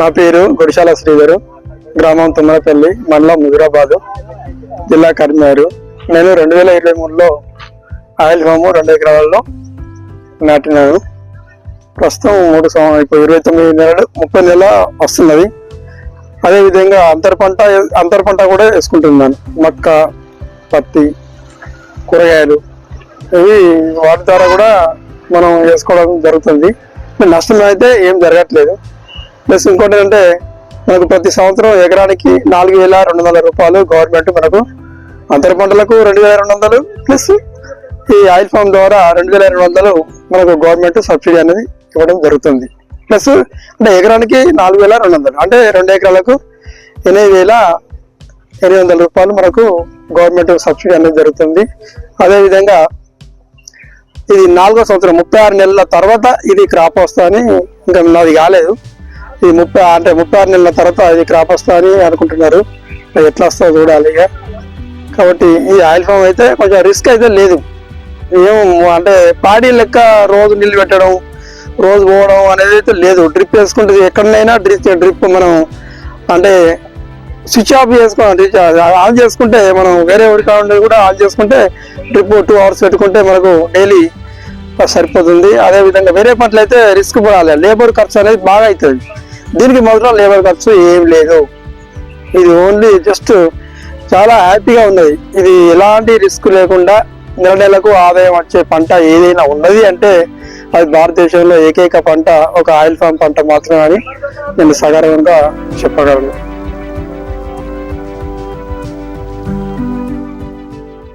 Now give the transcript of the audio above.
నా పేరు గుడిశాల శ్రీధరు. గ్రామం తుమ్మలపల్లి మండలం ముదిరాబాదు జిల్లా కరీంనగర్. నేను రెండు వేల ఇరవై మూడులో ఆయిల్ ఫాము రెండు ఎకరాలలో నాటినాను. ప్రస్తుతం మూడు సంవత్సరం ఇప్పుడు ఇరవై తొమ్మిది నెలలు ముప్పై నెలల వస్తున్నది. అదేవిధంగా అంతర పంట అంతర పంట కూడా వేసుకుంటున్నాను. మక్క పత్తి కూరగాయలు ఇవి వాటి ద్వారా కూడా మనం వేసుకోవడం జరుగుతుంది. నష్టం అయితే ఏం జరగట్లేదు. ప్లస్ ఇంకోటి ఏంటంటే మనకు ప్రతి సంవత్సరం ఎకరానికి నాలుగు వేల రెండు వందల రూపాయలు గవర్నమెంట్ మనకు అంతర పంటలకు రెండు వేల రెండు వందలు ప్లస్ ఈ ఆయిల్ ఫామ్ ద్వారా రెండు వేల రెండు వందలు మనకు గవర్నమెంట్ సబ్సిడీ అనేది ఇవ్వడం జరుగుతుంది. ప్లస్ అంటే ఎకరానికి నాలుగు వేల రెండు వందలు అంటే రెండు ఎకరాలకు ఎనిమిది వేల ఎనిమిది వందల రూపాయలు మనకు గవర్నమెంట్ సబ్సిడీ అనేది జరుగుతుంది. అదేవిధంగా ఇది నాలుగో సంవత్సరం ముప్పై ఆరు నెలల తర్వాత ఇది క్రాప్ వస్తా అని ఇంకా నాది కాలేదు. ఈ ముప్పై అంటే ముప్పై ఆరు నెలల తర్వాత ఇది క్రాప్ వస్తా అని అనుకుంటున్నారు. ఎట్లా వస్తుందో చూడాలి ఇక. కాబట్టి ఈ ఆయిల్ ఫామ్ అయితే కొంచెం రిస్క్ అయితే లేదు. ఏం అంటే పాడి లెక్క రోజు నీళ్ళు పెట్టడం రోజు పోవడం అనేది అయితే లేదు. డ్రిప్ వేసుకుంటే ఎక్కడైనా డ్రిప్ డ్రిప్ మనం అంటే స్విచ్ ఆఫ్ చేసుకోవాలి ఆన్ చేసుకుంటే మనం వేరే ఎవరి కావాలంటే కూడా ఆన్ చేసుకుంటే డ్రిప్ టూ అవర్స్ పెట్టుకుంటే మనకు డైలీ సరిపోతుంది. అదే విధంగా వేరే పంటలు అయితే రిస్క్ పడాలి. లేబర్ ఖర్చు అనేది బాగా అవుతుంది. దీనికి మాత్రం లేబర్ ఖర్చు ఏం లేదు. ఇది ఓన్లీ జస్ట్ చాలా హ్యాపీగా ఉన్నది. ఇది ఎలాంటి రిస్క్ లేకుండా నెల నెలకు ఆదాయం వచ్చే పంట ఏదైనా ఉన్నది అంటే అది భారతదేశంలో ఏకైక పంట ఒక ఆయిల్ ఫామ్ పంట మాత్రమే అని నేను సగర్వంగా చెప్పగలను.